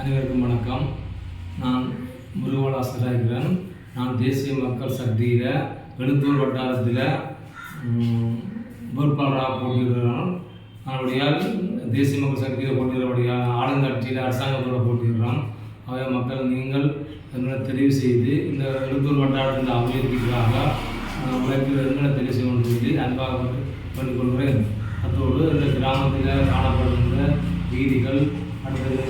அனைவருக்கும் வணக்கம். நான் முருகவலாசராக இருக்கிறேன் நான் தேசிய மக்கள் சக்தியில் எழுத்தூர் வட்டாரத்தில் ம், வேட்பாளராக போட்டியிடுகிறோம் அதனுடையால் தேசிய மக்கள் சக்தியில் போட்டியிடுறபடியால் ஆளுங்கட்சியில் அரசாங்கத்தோடு போட்டியிடுறோம். அவை மக்கள் நீங்கள் எங்களை தெரிவு செய்து இந்த எழுத்தூர் வட்டாரத்தில் அபிவிருத்திக்காக அஹ், உழைக்கிற எங்களை தெரிவு செய்யணும்னு சொல்லி அன்பாக பண்ணிக்கொள்கிறேன் அத்தோடு இந்த கிராமத்தில் காணப்படுகின்ற வீதிகள் அடுத்தது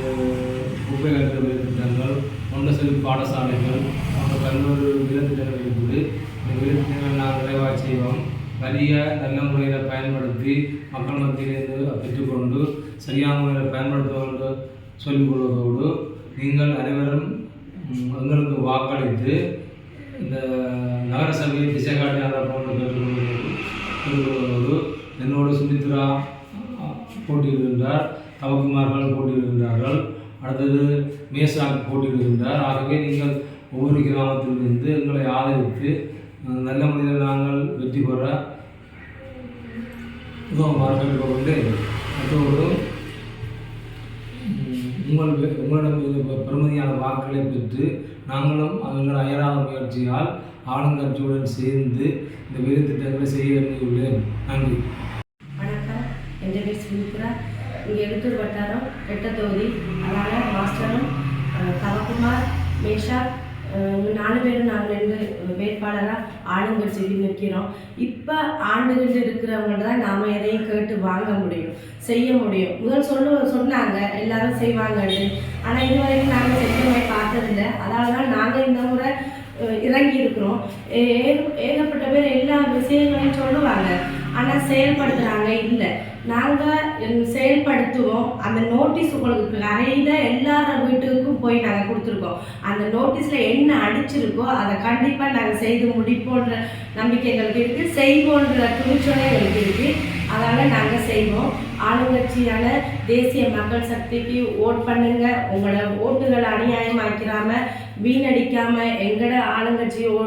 குப்பை திட்டங்கள் ஒன்று செல் பாடசாலைகள் போன்ற பல்வேறு விலத்திட்டங்கள் இருக்குது இந்த விலத்திட்டங்கள் நாங்கள் நிறைவாக செய்வோம். வலிய நல்ல முறையில் பயன்படுத்தி மக்கள் மத்தியிலிருந்து பெற்றுக்கொண்டு சரியான முறையில் பயன்படுத்த சொல்லிக் கொள்வதோடு நீங்கள் அனைவரும் எங்களுக்கு வாக்களித்து இந்த நகரசபை திசைகாட்டியாளர் போன்ற போன்று கேட்டுக்கொள்வதோடு என்னோடு சுமித்ரா போட்டியிடுகின்றார். தவக்குமார்கள் போட்டியிடுகின்றார்கள். அடுத்தது மேசாக்கு போட்டியிடுகின்றார். ஆகவே நீங்கள் ஒவ்வொரு கிராமத்திலிருந்து எங்களை ஆதரித்து நல்ல முறையில் நாங்கள் வெற்றி பெற உதவுமாறு கேட்டுக்கொண்டு அதோடு உங்கள் உங்களிடம் பெருமதியான பெ- வாக்குகளை பெற்று நாங்களும் எங்கள் அயராத முயற்சியால் ஆளுங்கட்சியுடன் சேர்ந்து இந்த வேலை திட்டங்களை செய்ய வேண்டியுள்ளேன். நன்றி. வணக்கம். என் பேர் சுமித்ரா இங்கே எழுத்தூர் வட்டாரம் எட்ட தொகுதி அதனால் மாஸ்டரும் தவக்குமார் மேஷா நாலு பேரும் நாங்கள் ரெண்டு வேட்பாளராக ஆளுங்கள் செய்து நிற்கிறோம். இப்போ ஆண்டுகிட்டு இருக்கிறவங்க தான் நாம் எதையும் கேட்டு வாங்க முடியும் செய்ய முடியும். முதல் சொல்லு சொன்னாங்க எல்லாரும் செய்வாங்கன்னு ஆனால் இது வரைக்கும் நாங்கள் செஞ்சவங்க பார்த்ததில்ல. அதனால தான் நாங்கள் இந்த முறை இறங்கி இருக்கிறோம் ஏ- ஏகப்பட்ட பேர் எல்லா விஷயங்களையும் சொல்லுவாங்க. ஆனால் செயல்படுத்துகிறாங்க இல்லை. நாங்கள் செயல்படுத்துவோம். அந்த நோட்டீஸ் உங்களுக்கு நிறைய எல்லார வீட்டுக்கும் போய் நாங்கள் கொடுத்துருக்கோம். அந்த நோட்டீஸில் என்ன அடிச்சிருக்கோ அதை கண்டிப்பாக நாங்கள் செய்து முடிப்போன்ற நம்பிக்கை எங்களுக்கு இருக்குது செய்வோன்ற துணிச்சலே எங்களுக்கு இருக்குது அதனால் நாங்கள் செய்வோம். ஆளுங்கட்சியான தேசிய மக்கள் சக்திக்கு ஓட் பண்ணுங்கள் உங்களோட ஓட்டுகள் அநியாயமாக்கிறாம வீணடிக்காம எங்கட ஆளுங்கட்சி ஓ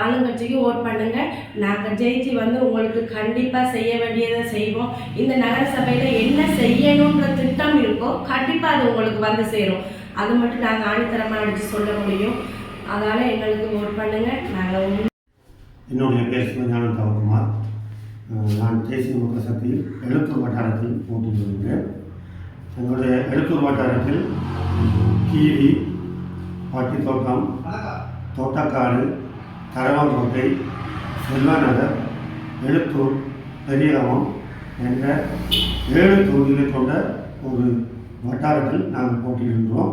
ஆளுங்கட்சிக்கு ஓட் பண்ணுங்க. நாங்கள் ஜெயிச்சு வந்து உங்களுக்கு கண்டிப்பாக செய்ய வேண்டியதை செய்வோம். இந்த நகரசபையில் என்ன செய்யணுன்ற திட்டம் இருக்கோ கண்டிப்பாக அது உங்களுக்கு வந்து சேரும். அது மட்டும் நாங்கள் ஆணித்தரமாக அடித்து சொல்ல முடியும். அதனால் எங்களுக்கு ஓட் பண்ணுங்க. நாங்கள் என்னுடைய பேர் சிவஞானம் தவக்குமார் நான் தேசிய மக்கள் சக்தியில் எழுத்தூர் வட்டாரத்தில் போட்டியிடுகிறேன். என்னுடைய எழுத்தூர் வட்டாரத்தில் கீரி பாட்டித்தோட்டம் தோட்டக்காடு தரவாங்கோட்டை செல்வநகர் எழுத்தூர் பெரியகமம் என்ற ஏழு தொகுதிகளை கொண்ட ஒரு வட்டாரத்தில் நாங்கள் போட்டியிடுகிறோம்.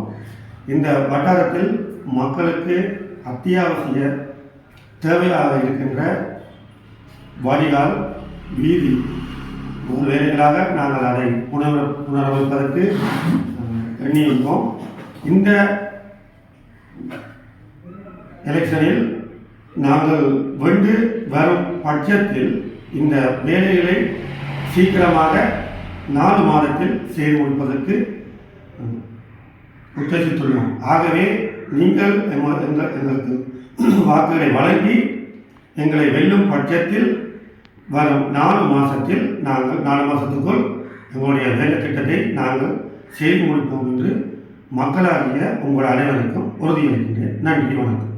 இந்த வட்டாரத்தில் மக்களுக்கு அத்தியாவசிய தேவையாக இருக்கின்ற வடிகால் வீதி ஒரு வேலைகளாக நாங்கள் அதை புனர் புனரமைப்பதற்கு அஹ், எண்ணியுள்ளோம் இந்த எலெக்ஷனில் நாங்கள் வென்று வரும் பட்சத்தில் இந்த வேலைகளை சீக்கிரமாக நாலு மாதத்தில் செய்து முடிப்பதற்கு உத்தேசித்துள்ளோம். ஆகவே நீங்கள் எங்கள் எங்களுக்கு வாக்குகளை வழங்கி எங்களை வெல்லும் பட்சத்தில் வரும் நாலு மாதத்தில் நாங்கள் நாலு மாதத்துக்குள் எங்களுடைய வேலை திட்டத்தை நாங்கள் செய்து முடிப்போம் என்று மக்களாகிய உங்கள் அனைவருக்கும் உறுதியளிக்கின்றேன். நன்றி வணக்கம்.